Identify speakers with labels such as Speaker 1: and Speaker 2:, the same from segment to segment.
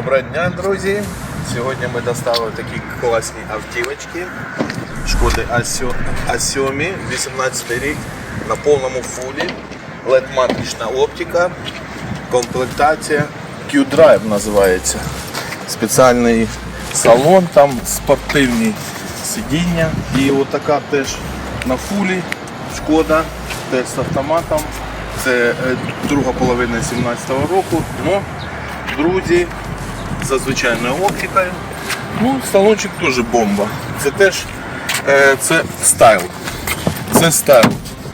Speaker 1: Доброго дня, друзі! Сьогодні ми доставили такі класні автівочки. Шкоди А7, 18 рік на повному фулі, led матрична оптика, комплектація Q-Drive називається. Спеціальний салон, там спортивні сидіння. І отака теж на фулі шкода, теж з автоматом. Це е, друга половина 17-го року. Ну, друзі, за звичайною оптикою. Ну, салончик теж бомба. Це теж е, це стайл. Це стайл.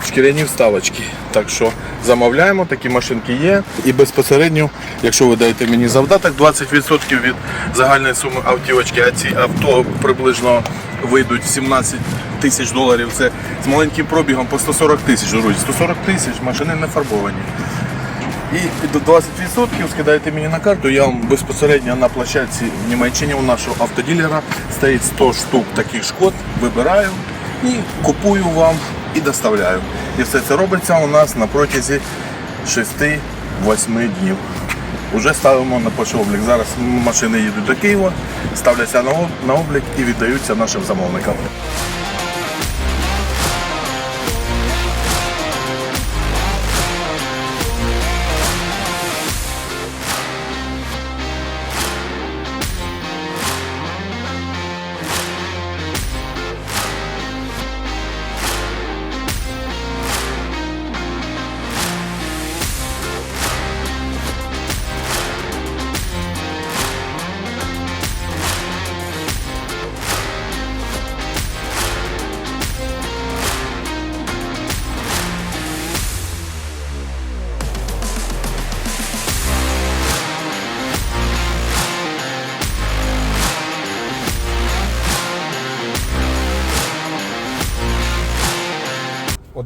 Speaker 1: Шкіряні вставочки. Так що замовляємо, такі машинки є. І безпосередньо, якщо ви даєте мені завдаток, 20% від загальної суми автівочки, а ці авто приблизно вийдуть 17 тисяч доларів. Це з маленьким пробігом по 140 тисяч. Друзі, 140 тисяч, машини не фарбовані. І до 20% скидаєте мені на карту, я вам безпосередньо на площадці в Німеччині у нашого автоділера стоїть 100 штук таких шкод, вибираю і купую вам і доставляю. І все це робиться у нас на протязі 6-8 днів. Уже ставимо на перший облік. Зараз машини їдуть до Києва, ставляться на облік і віддаються нашим замовникам.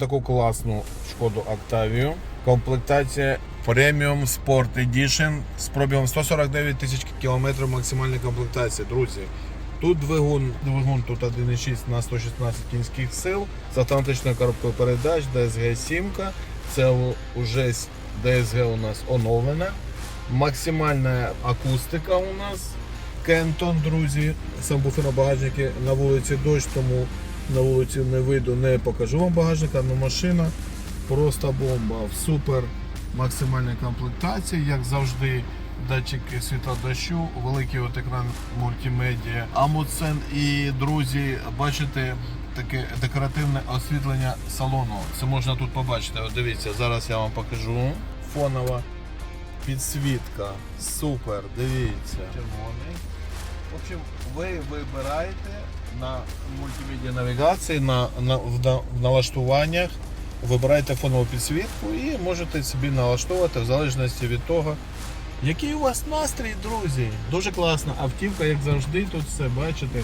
Speaker 1: Отаку класну шкоду Octavia. Комплектація Premium Sport Edition з пробігом 149 тисяч кілометрів максимальна комплектація, друзі. Тут двигун, двигун тут 1,6 на 116 кінських сил з автоматичною коробкою передач, DSG 7. Це вже DSG у нас оновлена. Максимальна акустика у нас. Кентон, друзі. Сам буфер на багажнику на вулиці дощ, тому на вулиці не вийду, не покажу вам багажник, але машина просто бомба. Супер максимальна комплектація, як завжди. Датчики світла дощу, великий от екран мультимедіа, Амуцен і друзі, бачите таке декоративне освітлення салону. Це можна тут побачити. От дивіться, зараз я вам покажу. Фонова підсвітка. Супер, дивіться. Червоний. В общем, ви вибираєте на мультимедіа навігації, на, на, в, на, в налаштуваннях, вибираєте фонову підсвітку і можете собі налаштовувати в залежності від того, який у вас настрій, друзі. Дуже класна автівка, як завжди, тут все бачите.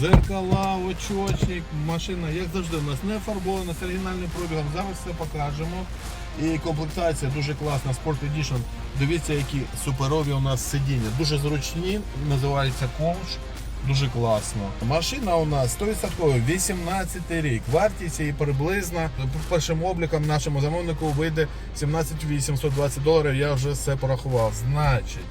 Speaker 1: Дзеркала, очочник, машина, як завжди, у нас не фарбована з оригінальним пробігом. Зараз все покажемо. І комплектація дуже класна, Sport Edition. Дивіться, які суперові у нас сидіння. Дуже зручні, називається ковш. Дуже класно. Машина у нас 100% 18 рік. Вартість її приблизно першим облікам нашому замовнику вийде 17 820 доларів. Я вже все порахував. Значить,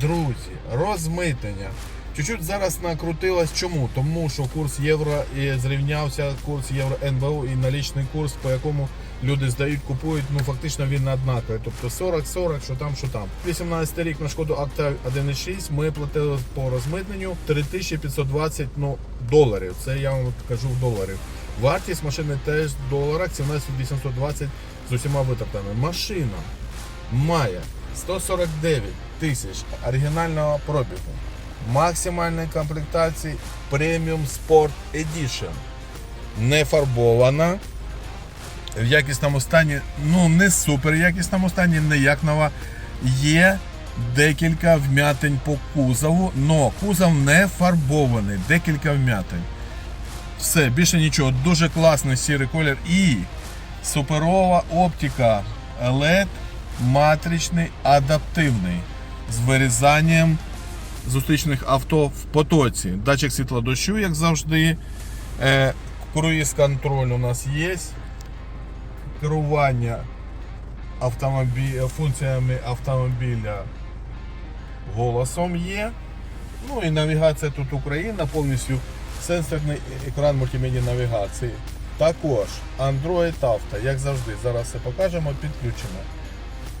Speaker 1: друзі, розмитнення. Чуть-чуть зараз накрутилось. Чому? Тому що курс євро і зрівнявся курс євро НБУ і налічний курс, по якому люди здають, купують. Ну фактично він однаковий. Тобто 40-40, що там, що там. 18 рік на шкоду Octavia 1.6 ми платили по розмитненню 3520 ну, доларів. Це я вам кажу в доларів. Вартість машини теж в доларах 17820 з усіма витратами. Машина має 149 тисяч оригінального пробігу, максимальної комплектації Premium Sport Edition. Не фарбована. В якісному стані, ну не супер якісному стані, не як нова. Є декілька вмятень по кузову, але кузов не фарбований, декілька вмятень. Все, більше нічого. Дуже класний сірий колір і суперова оптика LED матричний адаптивний з вирізанням зустрічних авто в потоці. Датчик світла дощу, як завжди. Е, круїз контроль у нас є. Керування автомобі... функціями автомобіля голосом є. Ну і навігація тут Україна, повністю сенсорний екран мультимедіа навігації. Також Android Auto, як завжди, зараз все покажемо, підключимо.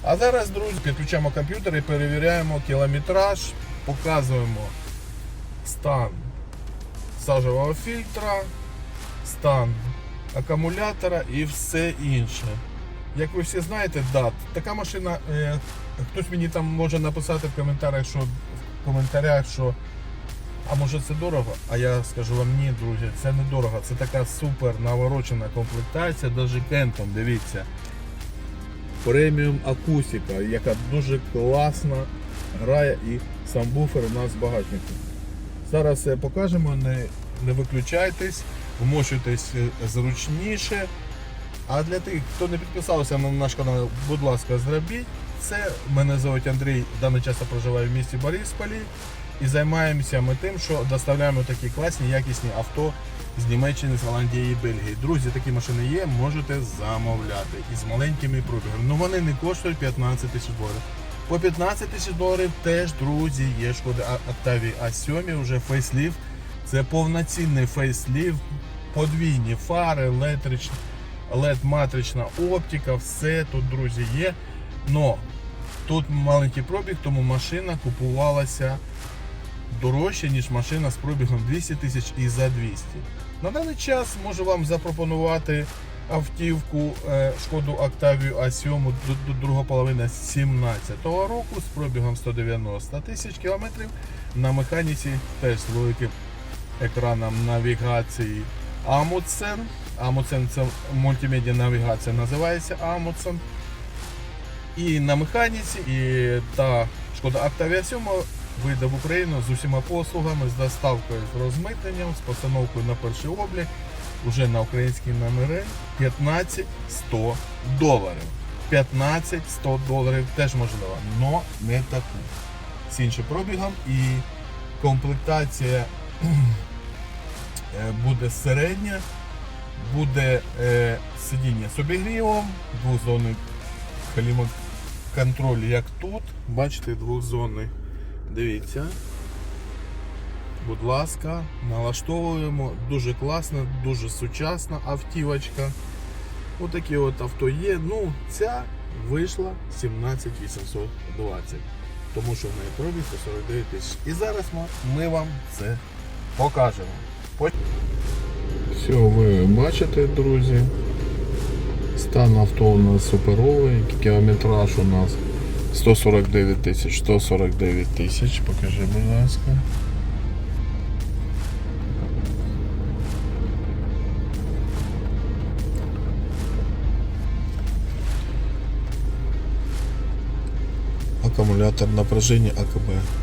Speaker 1: А зараз, друзі, підключаємо комп'ютер і перевіряємо кілометраж, показуємо стан сажевого фільтра, стан акумулятора і все інше. Як ви всі знаєте, да, така машина, е, хтось мені там може написати в коментарях, що в коментарях, що а може це дорого? А я скажу вам ні, друзі, це не дорого. Це така супер наворочена комплектація, навіть кентом, дивіться. Преміум акустика, яка дуже класно грає і сам буфер у нас в. Зараз все покажемо, не, не виключайтесь, вмощуйтесь е, зручніше. А для тих, хто не підписався на наш канал, будь ласка, зробіть це. Мене звуть Андрій, даний час я проживаю в місті Борисполі і займаємося ми тим, що доставляємо такі класні, якісні авто з Німеччини, з Голландії і Бельгії. Друзі, такі машини є, можете замовляти із маленькими пробігами. Ну вони не коштують 15 тисяч доларів. По 15 тисяч доларів теж, друзі, є шкоди Octavia A7, вже фейсліфт. Це повноцінний фейсліфт, подвійні фари. LED-матрична оптика, все тут, друзі, є. Но тут маленький пробіг, тому машина купувалася дорожче, ніж машина з пробігом 200 тисяч і за 200. На даний час можу вам запропонувати автівку е, шкоду Octavia A7 до, другої половини 2017 року з пробігом 190 тисяч кілометрів на механіці теж великим екраном навігації Amundsen. Amundsen це мультимедіа навігація називається Amundsen. І на механіці, і та шкода Octavia 7 вийде в Україну з усіма послугами, з доставкою з розмитненням, з постановкою на перший облік, уже на українські номери 15-100 доларів. 15-100 доларів теж можливо, але не таку. З іншим пробігом і комплектація буде середня, буде е, сидіння з обігрівом, двозонний клімат-контроль, як тут. Бачите, двозонний. Дивіться. Будь ласка, налаштовуємо. Дуже класна, дуже сучасна автівочка. Отакі от авто є. Ну, ця вийшла 17820. Тому що в неї пробіг 149 тисяч. І зараз ми вам це покажемо. Все, ви бачите, друзі. Стан авто у нас суперовий, кілометраж у нас 149 тисяч, 149 тисяч, покажи, будь ласка. Акумулятор напряження АКБ.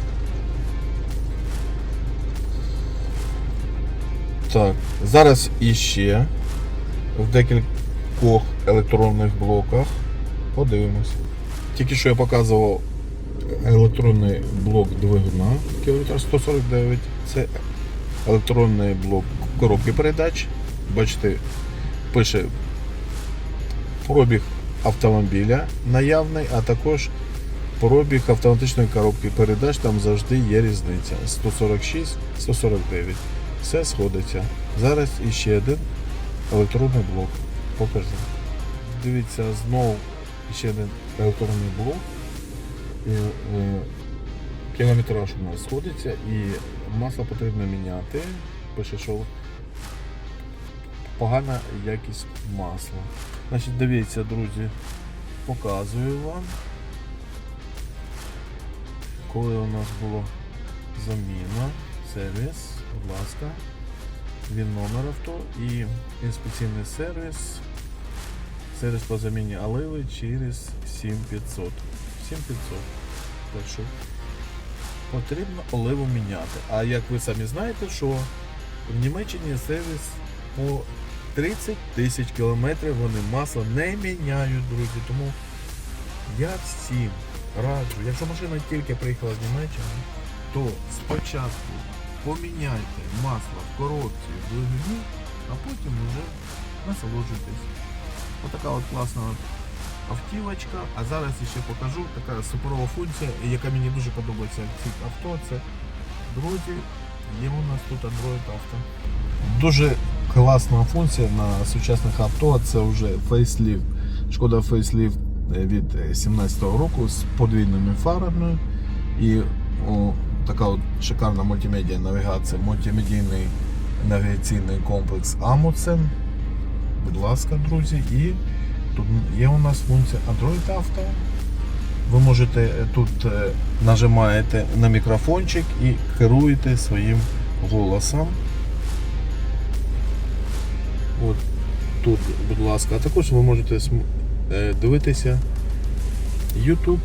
Speaker 1: Так, зараз іще в декількох електронних блоках. Подивимось. Тільки що я показував електронний блок двигуна кілометр 149. Це електронний блок коробки передач. Бачите, пише пробіг автомобіля наявний, а також пробіг автоматичної коробки передач. Там завжди є різниця. 146, 149. Все сходиться. Зараз іще один електронний блок. Покажу. Дивіться, знову ще один електронний блок. І, е, кілометраж у нас сходиться і масло потрібно міняти. Пише, що погана якість масла. Значить, дивіться, друзі, показую вам. Коли у нас була заміна, сервіс, будь ласка, він номер авто і інспекційний сервіс. Сервіс по заміні оливи через 7500. 7500. Так що потрібно оливу міняти. А як ви самі знаєте, що в Німеччині сервіс по 30 тисяч кілометрів вони масло не міняють, друзі. Тому я всім раджу, якщо машина тільки приїхала з Німеччини, то спочатку поміняйте масло в коробці в двигуні, а потім вже насолоджуйтесь. Отака от класна автівочка. А зараз ще покажу така суперова функція, яка мені дуже подобається в цих авто. Це друзі, є у нас тут Android Auto. Дуже класна функція на сучасних авто. Це вже фейсліфт. Шкода фейсліфт від 2017 року з подвійними фарами. І така от шикарна мультимедіа навігація, мультимедійний навігаційний комплекс Amundsen. Будь ласка, друзі, і тут є у нас функція Android Auto. Ви можете е, тут е, нажимаєте на мікрофончик і керуєте своїм голосом. От тут, будь ласка, а також ви можете е, дивитися YouTube.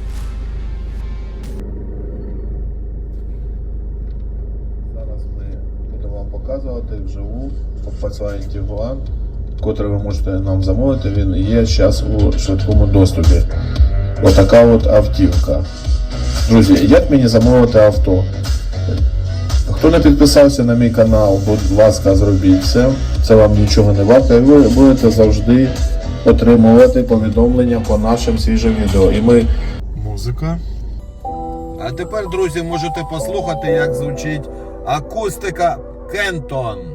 Speaker 1: Показувати вживу Volkswagen Tiguan, котрий ви можете нам замовити. Він є зараз у швидкому доступі. Отака от автівка. Друзі, як мені замовити авто? Хто не підписався на мій канал, будь ласка, зробіть це. Це вам нічого не варто. І ви будете завжди отримувати повідомлення по нашим свіжим відео. І ми. Музика. А тепер, друзі, можете послухати, як звучить акустика Кентон.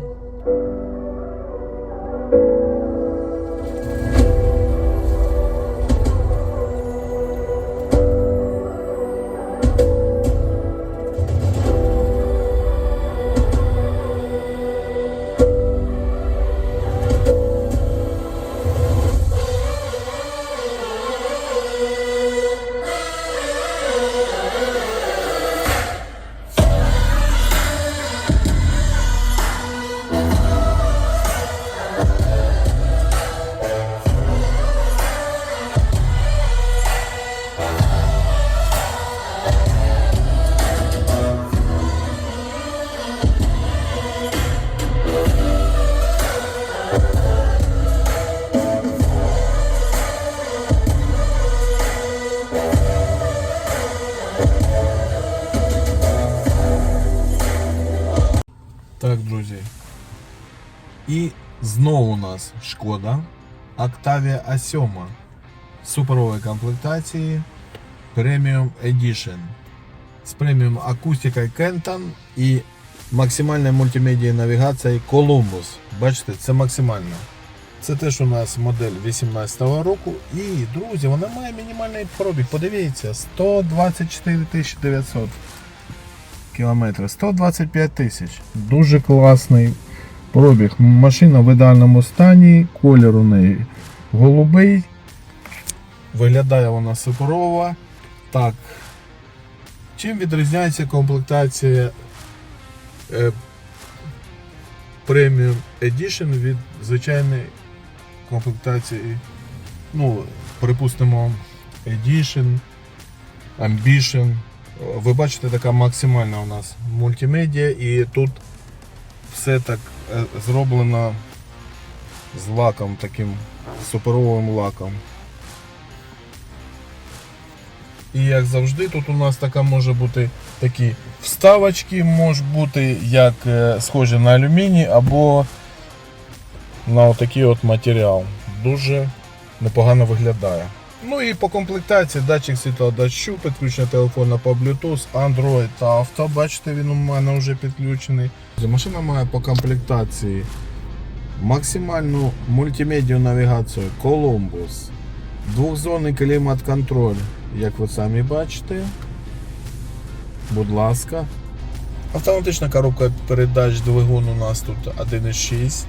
Speaker 1: Нас шкода Octavia A7 суперової комплектації Premium Edition з преміум акустикою Kenton і максимальною мультимедією навігацією Columbus. Бачите, це максимально. Це теж у нас модель 18 року. І, друзі, вона має мінімальний пробіг. Подивіться, 124 900 кілометри, 125 тисяч. Дуже класний пробіг. Машина в ідеальному стані, колір у неї голубий. Виглядає вона суперово. Так. Чим відрізняється комплектація е, Premium Edition від звичайної комплектації? Ну, припустимо, Edition, Ambition. Ви бачите, така максимальна у нас мультимедіа, і тут все так е, зроблено з лаком, таким суперовим лаком. І як завжди, тут у нас така може бути такі вставочки, можуть бути як е, схожі на алюміній або на отакий от матеріал. Дуже непогано виглядає. Ну і по комплектації датчик світла дощу, підключення телефона по Bluetooth, Android та авто. Бачите, він у мене вже підключений. Машина має по комплектації максимальну мультимедію навігацію Columbus, двохзонний клімат-контроль, як ви самі бачите. Будь ласка. Автоматична коробка передач двигун у нас тут 1.6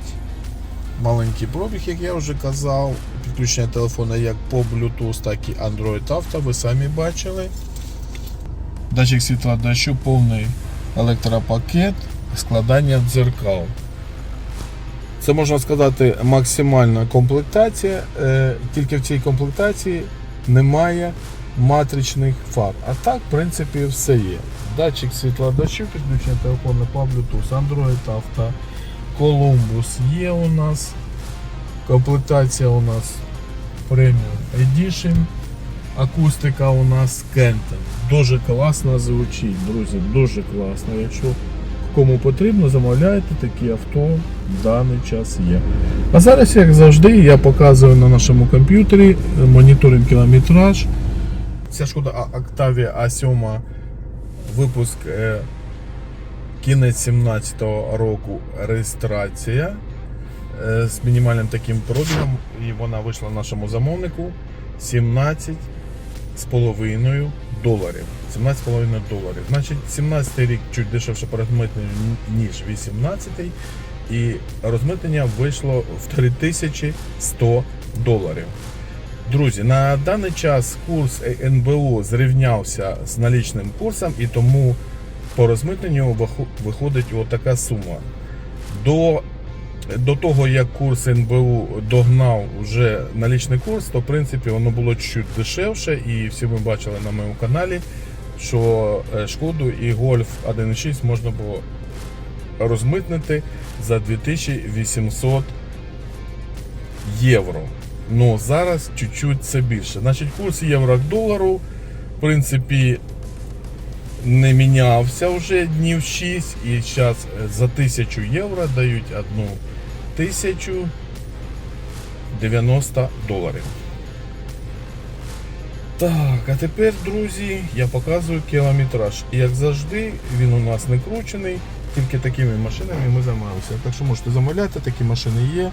Speaker 1: маленький пробіг, як я вже казав. Підключення телефона як по Bluetooth, так і Android Auto, ви самі бачили. Датчик світла дощу, повний електропакет, складання дзеркал. Це можна сказати максимальна комплектація, е, тільки в цій комплектації немає матричних фар. А так, в принципі, все є. Датчик світла дощу, підключення телефону по Bluetooth, Android Auto, Columbus є у нас. Комплектація у нас Premium Edition. Акустика у нас Kenton. Дуже класно звучить, друзі, дуже класно. Якщо
Speaker 2: Кому потрібно, замовляйте такі авто в даний час є. А зараз, як завжди, я показую на нашому комп'ютері моніторинг кілометраж.
Speaker 1: Ця шкода Octavia A7 випуск е, кінець 17-го року реєстрація з мінімальним таким пробігом. І вона вийшла нашому замовнику 17 з половиною доларів. 17 з половиною доларів. Значить, 17 рік чуть дешевше по ніж 18 і розмитнення вийшло в 3100 доларів. Друзі, на даний час курс НБУ зрівнявся з налічним курсом і тому по розмитненню виходить отака сума. До, до того, як курс НБУ догнав вже налічний курс, то в принципі воно було чуть дешевше, і всі ми бачили на моєму каналі, що е, шкоду і Гольф 1.6 можна було розмитнити за 2800 євро. Ну зараз чуть-чуть це більше. Значить, курс євро к долару, в принципі, не мінявся вже днів 6. І зараз за 1000 євро дають одну тисячу 90 доларів. Так, а тепер, друзі, я показую кілометраж. І як завжди, він у нас не кручений, тільки такими машинами ми займаємося. Так що можете замовляти, такі машини є.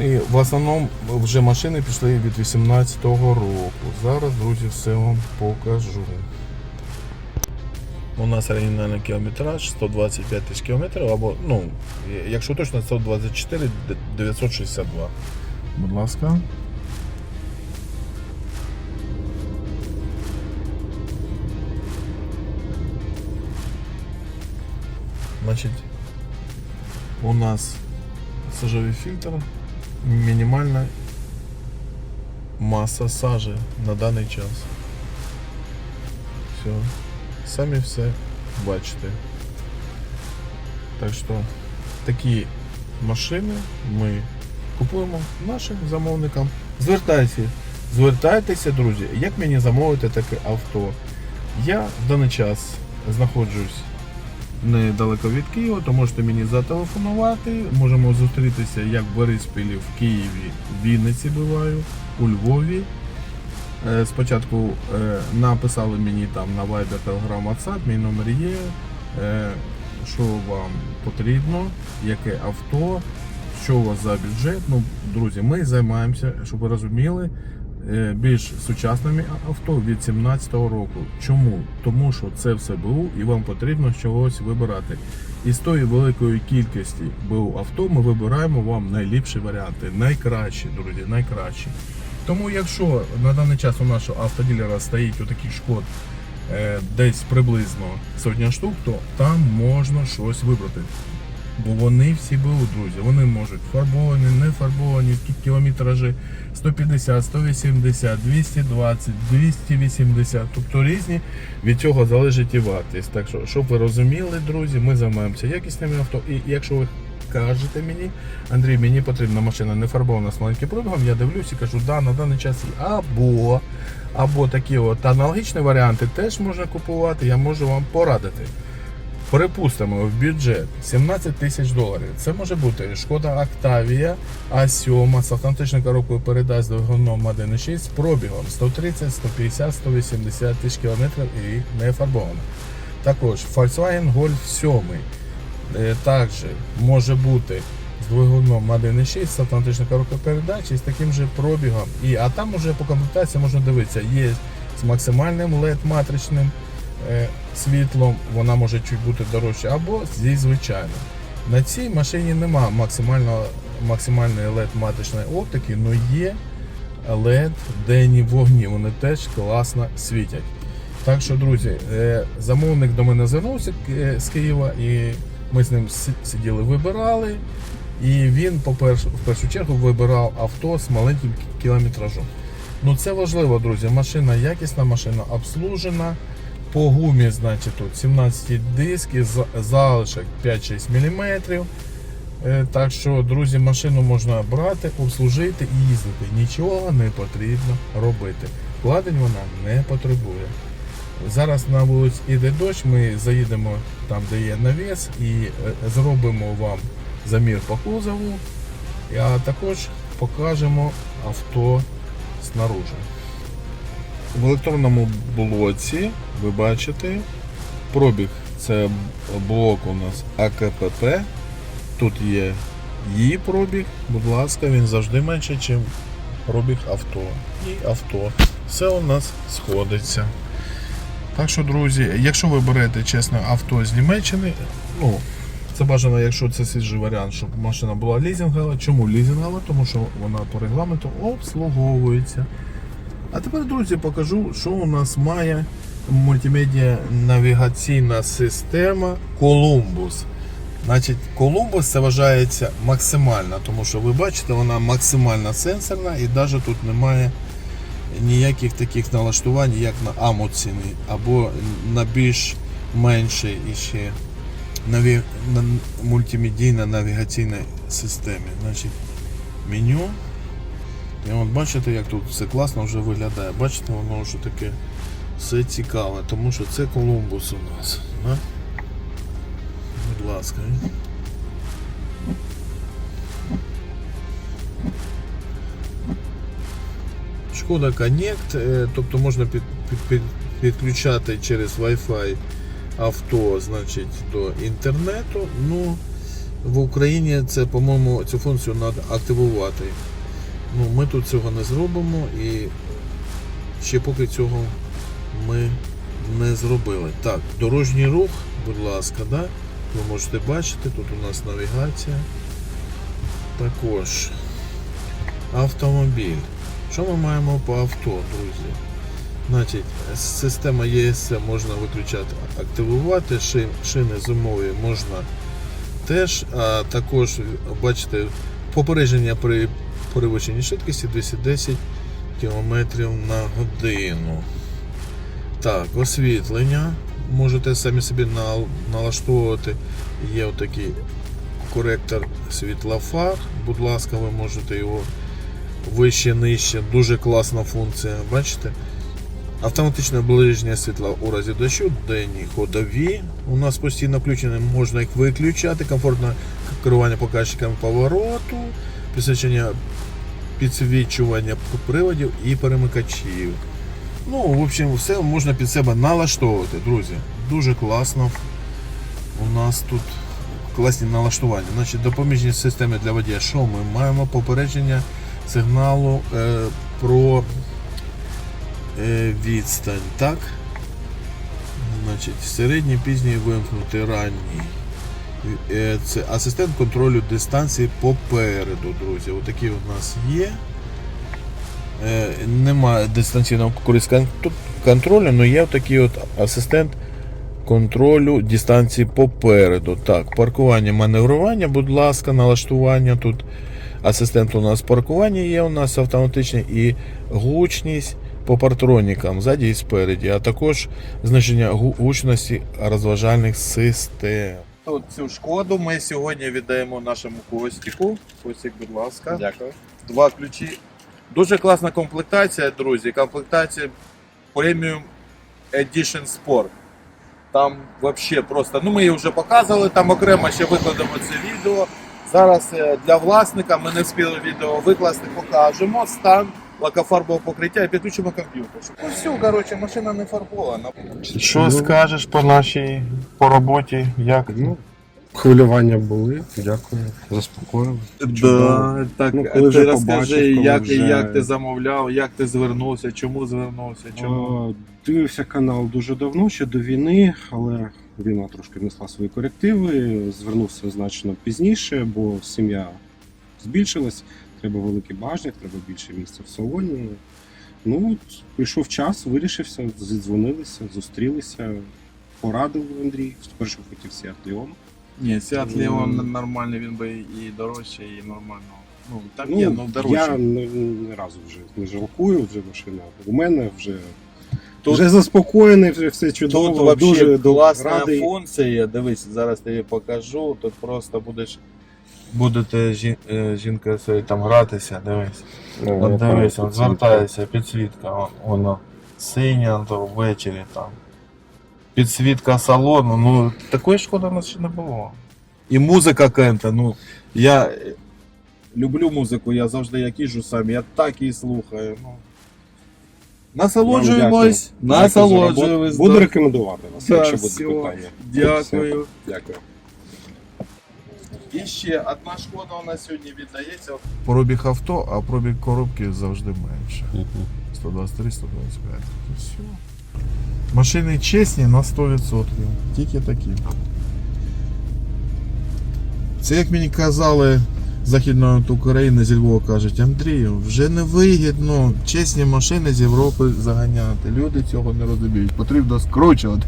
Speaker 1: І в основному вже машини пішли від 18-го року. Зараз, друзі, все вам покажу. У нас оригінальний кілометраж 125 тисяч кілометрів, або, ну, якщо точно, 124 962.
Speaker 2: Будь ласка.
Speaker 1: Значить, у нас сажовий фільтр, мінімальна маса сажі на даний час. Все. Самі все бачите. Так що такі машини ми купуємо нашим замовникам. Звертайтеся, звертайтеся, друзі, як мені замовити таке авто. Я в даний час знаходжусь недалеко від Києва, то можете мені зателефонувати. Можемо зустрітися як в Бориспілі, в Києві, в Вінниці буваю, у Львові. Е, Спочатку е, написали мені там на Viber, Telegram, WhatsApp, мій номер є. Е, Що вам потрібно, яке авто, що у вас за бюджет. Ну, друзі, ми займаємося, щоб ви розуміли, більш сучасними авто від 17-го року. Чому? Тому що це все БУ і вам потрібно чогось вибирати. І з тої великої кількості БУ авто ми вибираємо вам найліпші варіанти, найкращі, друзі, найкращі. Тому якщо на даний час у нашого автоділера стоїть отакий шкод е, десь приблизно сотня штук, то там можна щось вибрати. Бо вони всі були, друзі. Вони можуть фарбовані, не фарбовані, кі- кілометражі 150, 180, 220, 280. Тобто різні від цього залежить і вартість. Так що, щоб ви розуміли, друзі, ми займаємося якісними авто. І якщо ви кажете мені, Андрій, мені потрібна машина не фарбована з маленьким пробігом, я дивлюсь і кажу, да, на даний час є. Або, або такі от аналогічні варіанти теж можна купувати, я можу вам порадити. Припустимо, в бюджет 17 тисяч доларів. Це може бути шкода Octavia А7 з автоматичною коробкою передач з двигуном 1.6 з пробігом 130, 150, 180 тисяч кілометрів і не фарбована. Також Volkswagen Golf 7 е, також може бути з двигуном 1.6 з автоматичною коробкою передач і з таким же пробігом. І, а там уже по комплектації можна дивитися, є з максимальним LED-матричним е, світлом, вона може чуть бути дорожча, або зі звичайним. На цій машині нема максимально, максимальної LED-матричної оптики, але є LED денні вогні, вони теж класно світять. Так що, друзі, е, замовник до мене звернувся е, з Києва, і ми з ним сиділи, вибирали. І він, в першу чергу, вибирав авто з маленьким кілометражом. Ну це важливо, друзі. Машина якісна, машина обслужена. По гумі, значить, тут 17 диски, з- залишок 5-6 мм. Так що, друзі, машину можна брати, обслужити і їздити. Нічого не потрібно робити. Вкладень вона не потребує. Зараз на вулиці іде дощ, ми заїдемо там, де є навіс, і е, зробимо вам замір по кузову, а також покажемо авто снаружи. В електронному блоці ви бачите пробіг. Це блок у нас АКПП. Тут є її пробіг, будь ласка, він завжди менше, ніж пробіг авто. І авто. Все у нас сходиться. Так що, друзі, якщо ви берете чесно авто з Німеччини, ну, це бажано, якщо це свіжий варіант, щоб машина була лізингова. Чому лізингова? Тому що вона по регламенту обслуговується. А тепер, друзі, покажу, що у нас має мультимедіа навігаційна система Columbus. Значить, Columbus це вважається максимальна, тому що ви бачите, вона максимально сенсорна і навіть тут немає ніяких таких налаштувань, як на Амоціні, або на більш меншій іще наві... на мультимедійна навігаційній системі. Значить, меню. І от бачите, як тут все класно вже виглядає. Бачите, воно вже таке все цікаве, тому що це Колумбус у нас. Да? Будь ласка. Шкода Connect, е, тобто можна під, під, під, підключати через Wi-Fi авто значить, до інтернету. Ну, в Україні це, по-моєму, цю функцію треба активувати. Ну, ми тут цього не зробимо і ще поки цього ми не зробили. Так, дорожній рух, будь ласка, да? ви можете бачити, тут у нас навігація. Також автомобіль. Що ми маємо по авто, друзі? Значить, система ESC можна виключати, активувати, ши- шини зимові можна теж, а також бачите, попередження при перевищенні швидкості 210 км на годину. Так, освітлення. Можете самі собі налаштовувати. Є отакий коректор світла. Будь ласка, ви можете його вище, нижче. Дуже класна функція. Бачите? Автоматичне ближнє світла у разі дощу, денні ходові. У нас постійно включені, можна їх виключати, комфортне керування показчиками повороту, підсвічення підсвічування приводів і перемикачів. Ну, в общем, все можна під себе налаштовувати, друзі. Дуже класно. У нас тут класні налаштування. Значить, допоміжні системи для водія. Що ми маємо попередження сигналу е, про е, відстань, так? Значить, середній, пізній вимкнути ранній. Е, Це асистент контролю дистанції попереду, друзі. Отакий у нас є. Е, Немає дистанційного контролю, але є такий от асистент контролю дистанції попереду. Так, паркування, маневрування, будь ласка, налаштування тут. Асистент у нас паркування є, у нас автоматичний і гучність по партронікам ззаді і спереді, а також значення гучності розважальних систем. От цю шкоду ми сьогодні віддаємо нашому Костіку. Костік, будь ласка.
Speaker 3: Дякую.
Speaker 1: Два ключі. Дуже класна комплектація, друзі. Комплектація Premium Edition Sport. Там взагалі просто, ну ми її вже показували, там окремо ще викладемо це відео. Зараз е, для власника ми не встигли відео викласти, покажемо стан лакофарбового покриття і підключимо комп'ютер. Ну все, коротше, машина не фарбована.
Speaker 3: Що
Speaker 1: Ну.
Speaker 3: скажеш по нашій по роботі? Як?
Speaker 4: Ну, хвилювання були, дякую, заспокоїли.
Speaker 1: Да, так,
Speaker 4: Ну, коли
Speaker 1: ти
Speaker 4: вже
Speaker 1: розкажи,
Speaker 4: побачив, коли
Speaker 1: як,
Speaker 4: вже-
Speaker 1: як ти замовляв, як ти звернувся, чому звернувся, чому.
Speaker 4: О, Дивився канал дуже давно, ще до війни, але війна трошки внесла свої корективи. Звернувся значно пізніше, бо сім'я збільшилась, треба великий багажник, треба більше місця в салоні. Ну, от прийшов час, вирішився, зідзвонилися, зустрілися, порадив Андрій. Спершу хотів Seat Leon.
Speaker 1: Ні, Seat Leon нормальний, він би і дорожче, і нормально. Ну, так
Speaker 4: Ну,
Speaker 1: є, ну
Speaker 4: я
Speaker 1: дорожче.
Speaker 4: ні, ні разу вже не жалкую, вже машина у мене вже.
Speaker 1: Тут-
Speaker 4: вже заспокоєний, вже все чудово.
Speaker 1: Тут вообще
Speaker 4: дуже
Speaker 1: класна
Speaker 4: радий.
Speaker 1: функція. Дивись, зараз тобі покажу. Тут просто будеш. Будете жін, е, жінка своєю там гратися, дивись.
Speaker 4: Ну,
Speaker 1: От дивись, от звертається підсвітка, о- воно синя, то ввечері там. підсвітка салону. Ну, такої шкоди у нас ще не було. І музика Кента, ну, я е, люблю музику, я завжди як їжджу сам, я так її слухаю. Ну. Насолоджуємось, насолоджуємось.
Speaker 4: Буду рекомендувати вас,
Speaker 1: Так,
Speaker 4: якщо
Speaker 1: всього.
Speaker 4: питання.
Speaker 1: Дякую.
Speaker 4: Дякую.
Speaker 1: І ще одна шкода у нас сьогодні віддається. Пробіг авто, а пробіг коробки завжди менше. 123, 125. І все. Машини чесні на 100%. Тільки такі. Це як мені казали Західної України зі Львова кажуть, Андрію, вже не вигідно чесні машини з Європи заганяти. Люди цього не розуміють. Потрібно скручувати.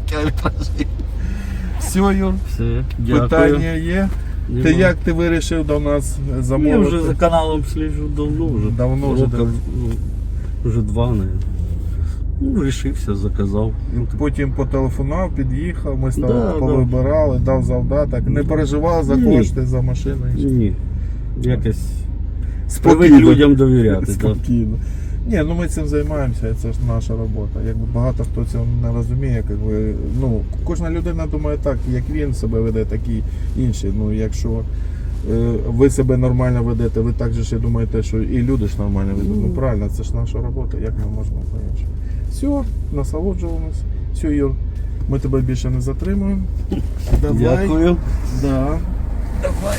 Speaker 1: Все, Юр,
Speaker 5: Все, дякую.
Speaker 1: питання є.
Speaker 5: Нема.
Speaker 1: Ти як ти вирішив до нас замовити?
Speaker 5: Я вже за каналом сліджу давно вже.
Speaker 1: Давно вже,
Speaker 5: Рока, ну, вже два, наверное. Ну, рішився, заказав. Ну,
Speaker 1: Потім потелефонував, під'їхав, ми з тобою
Speaker 5: да.
Speaker 1: повибирали, дав завдаток, не переживав за
Speaker 5: Ні.
Speaker 1: кошти, за машину.
Speaker 5: Ні. Якось
Speaker 1: Спокійно.
Speaker 5: привик людям довіряти. так.
Speaker 1: Спокійно. Ні, ну ми цим займаємося, це ж наша робота. Якби багато хто цього не розуміє, якби, ну, кожна людина думає так, як він себе веде, так і інші. Ну, якщо е, ви себе нормально ведете, ви так же ж і думаєте, що і люди ж нормально ведуть. Ну
Speaker 5: Ну.
Speaker 1: правильно, це ж наша робота, як ми можемо по-іншому. Все, насолоджуємось. Все, Юр, ми тебе більше не затримуємо. Давай.
Speaker 5: Дякую.
Speaker 1: Да. Давай.